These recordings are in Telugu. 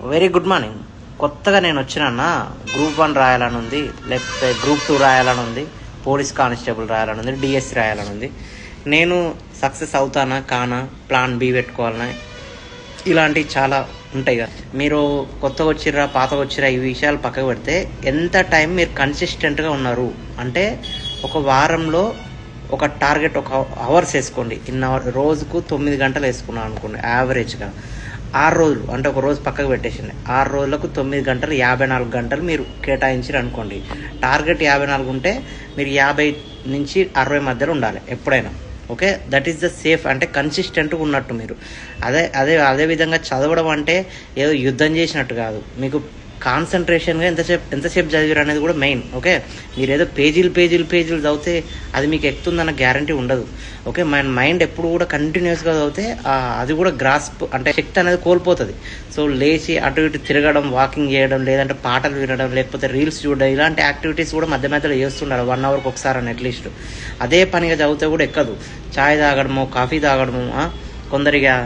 వెరీ గుడ్ మార్నింగ్ కొత్తగా నేను వచ్చినా గ్రూప్ వన్ రాయాలని ఉంది లేకపోతే గ్రూప్ టూ రాయాలని ఉంది పోలీస్ కానిస్టేబుల్ రాయాలని ఉంది డిఎస్సి రాయాలని ఉంది నేను సక్సెస్ అవుతానా కానా ప్లాన్ బి పెట్టుకోవాలనా? ఇలాంటివి చాలా ఉంటాయి కదా. మీరు కొత్తగా వచ్చిర్రా పాతగా వచ్చిరా ఈ విషయాలు పక్కకు పెడితే ఎంత టైం మీరు కన్సిస్టెంట్గా ఉన్నారు? అంటే ఒక వారంలో ఒక టార్గెట్ ఒక అవర్స్ వేసుకోండి. ఇన్ అవర్ రోజుకు తొమ్మిది గంటలు వేసుకున్నాను అనుకోండి యావరేజ్గా ఆరు రోజులు అంటే ఒక రోజు పక్కకు పెట్టేసింది. ఆరు రోజులకు తొమ్మిది గంటలు యాభై నాలుగు గంటలు మీరు కేటాయించారు అనుకోండి. టార్గెట్ యాభై నాలుగు ఉంటే మీరు యాభై నుంచి అరవై మధ్యలో ఉండాలి ఎప్పుడైనా. Okay? That is the safe అంటే కన్సిస్టెంట్గా ఉన్నట్టు మీరు. అదే అదే అదే విధంగా చదవడం అంటే ఏదో యుద్ధం చేసినట్టు కాదు. మీకు కాన్సన్ట్రేషన్గా ఎంతసేపు ఎంతసేపు చదివారు అనేది కూడా మెయిన్ ఓకే? మీరు ఏదో పేజీలు పేజీలు పేజీలు చదివితే అది మీకు ఎక్కుతుందన్న గ్యారంటీ ఉండదు ఓకే? మన మైండ్ ఎప్పుడు కూడా కంటిన్యూస్గా చదివితే అది కూడా గ్రాస్ప్ అంటే శక్తి అనేది కోల్పోతుంది. సో లేచి అటు ఇటు తిరగడం వాకింగ్ చేయడం లేదంటే పాటలు వినడం లేకపోతే రీల్స్ చూడడం ఇలాంటి యాక్టివిటీస్ కూడా మధ్య మధ్యలో చేస్తుండాలి వన్ అవర్కి ఒకసారి అని అట్లీస్ట్. అదే పనిగా చదివితే కూడా ఎక్కదు. చాయ్ తాగడము కాఫీ తాగడము కొందరిగా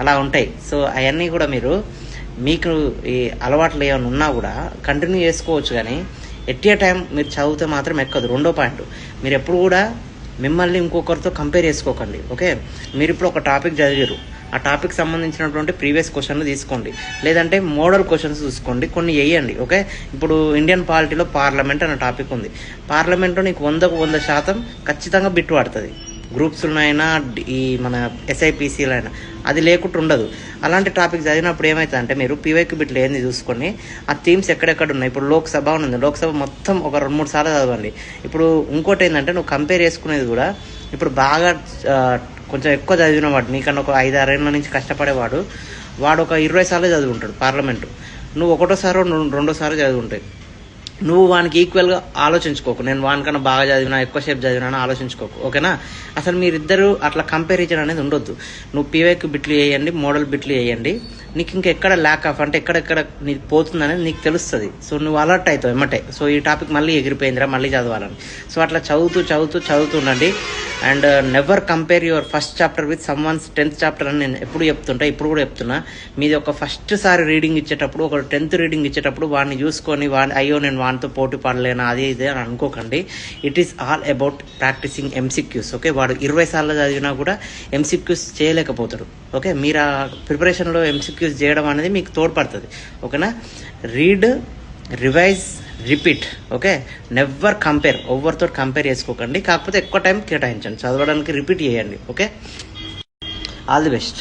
అలా ఉంటాయి. సో అవన్నీ కూడా మీరు మీకు ఈ అలవాట్లు ఏమైనా ఉన్నా కూడా కంటిన్యూ చేసుకోవచ్చు కానీ ఎట్ ఏ టైం మీరు చదివితే మాత్రం ఎక్కదు. రెండో పాయింట్ మీరు ఎప్పుడు కూడా మిమ్మల్ని ఇంకొకరితో కంపేర్ చేసుకోకండి ఓకే? మీరు ఇప్పుడు ఒక టాపిక్ చదివారు ఆ టాపిక్ సంబంధించినటువంటి ప్రీవియస్ క్వశ్చన్లు తీసుకోండి. లేదంటే మోడల్ క్వశ్చన్స్ చూసుకోండి. కొన్ని వేయండి ఓకే? ఇప్పుడు ఇండియన్ పాలిటీలో పార్లమెంట్ అనే టాపిక్ ఉంది. పార్లమెంట్లో నీకు వందకు వంద శాతం ఖచ్చితంగా బిట్టు పడుతుంది. గ్రూప్స్లోనైనా ఈ మన ఎస్ఐపిసిలో అయినా అది లేకుండా ఉండదు. అలాంటి టాపిక్ చదివినప్పుడు ఏమవుతుందంటే మీరు పీవైక్యూ బిట్లు ఏంది చూసుకొని ఆ థీమ్స్ ఎక్కడెక్కడ ఉన్నాయి? ఇప్పుడు లోక్సభ ఉంది. లోక్సభ మొత్తం ఒక రెండు మూడు సార్లు చదవండి. ఇప్పుడు ఇంకోటి ఏంటంటే నువ్వు కంపేర్ చేసుకునేది కూడా ఇప్పుడు బాగా కొంచెం ఎక్కువ చదివిన వాడు నీకన్నా ఒక ఐదు ఆరేళ్ళ నుంచి కష్టపడేవాడు వాడు ఒక ఇరవై సార్లు చదువుకుంటాడు పార్లమెంటు. నువ్వు ఒకటోసారి రెండోసారి చదువుకుంటాయి నువ్వు వానికి ఈక్వల్గా ఆలోచించుకోకు. నేను వానికన్నా బాగా చదివినా ఎక్కువ సేపు చదివినా అని ఆలోచించుకోకు. ఓకేనా? అసలు మీరిద్దరూ అట్లా కంపారిజన్ అనేది ఉండొద్దు. నువ్వు పీవైకి బిట్లు వేయండి మోడల్ బిట్లు వేయండి. నీకు ఇంకా ఎక్కడ ల్యాక్ ఆఫ్ అంటే ఎక్కడెక్కడ నీకు పోతుంది అనేది నీకు తెలుస్తుంది. సో నువ్వు అలర్ట్ అవుతావు ఎమ్మటే. సో ఈ టాపిక్ మళ్ళీ ఎగిరిపోయిందిరా మళ్ళీ చదవాలని. సో అట్లా చదువుతూ చదువుతూ చదువుతుండండి and never compare your first chapter with someone's tenth chapter అని నేను ఎప్పుడు చెప్తుంటా ఇప్పుడు కూడా చెప్తున్నా. మీది ఒక ఫస్ట్ సారి రీడింగ్ ఇచ్చేటప్పుడు ఒక టెన్త్ రీడింగ్ ఇచ్చేటప్పుడు వాడిని చూసుకొని వాడిని అయ్యో నేను వానితో పోటీ పడలేను అది ఇది అని అనుకోకండి. It is all about practicing MCQs okay వాడు ఇరవై సార్లు చదివినా కూడా ఎంసిక్యూస్ చేయలేకపోతాడు ఓకే మీరు ఆ ప్రిపరేషన్లో ఎంసిక్యూ ఎక్స్క్యూజ్ చేయడం అనేది మీకు తోడ్పడుతుంది. ఓకేనా? Read revise repeat. Okay? Never compare. ఎవరితో కంపేర్ చేసుకోకండి. కాకపోతే ఎక్కువ టైం కేటాయించండి. చదవడానికి రిపీట్ చేయండి. ఓకే? All the best.